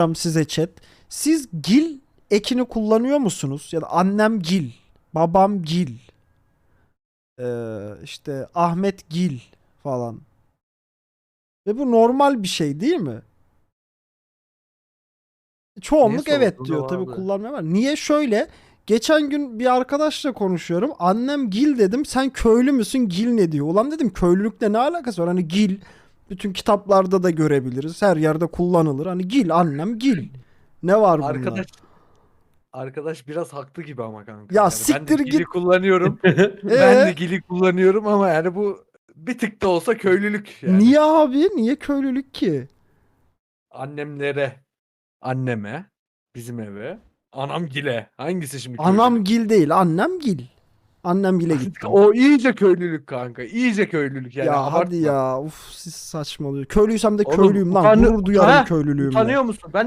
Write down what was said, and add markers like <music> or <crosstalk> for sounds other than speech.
soracağım size chat. Siz gil ekini kullanıyor musunuz? Ya da annem gil, babam gil, ee, işte Ahmet gil falan. Ve bu normal bir şey değil mi? Çoğunluk Niye evet diyor. Vardı. kullanmaya var. Niye şöyle? Geçen gün bir arkadaşla konuşuyorum. Annem gil dedim. Sen köylü müsün? Gil ne diyor? Ulan dedim köylülükle ne alakası var? Hani gil bütün kitaplarda da görebiliriz. Her yerde kullanılır. Hani gil annem gil. Ne var bunda? Arkadaş Arkadaş biraz haklı gibi ama kanka. Ya Yani siktir ben de gili git. kullanıyorum. Ee? <laughs> ben de gili kullanıyorum ama yani bu bir tık da olsa köylülük yani. Niye abi? Niye köylülük ki? Annemlere, anneme, bizim eve, anam gile. Hangisi şimdi Anam köylülük? gil değil. Annem gil. Annem gile gittim. O iyice köylülük kanka. İyice köylülük yani. ya abartma. hadi ya. Uf siz saçmalıyor. Köylüysem de Oğlum, köylüyüm lan. utanı- Gurur duyarım Ha, köylülüğümle. Tanıyor musun? Ben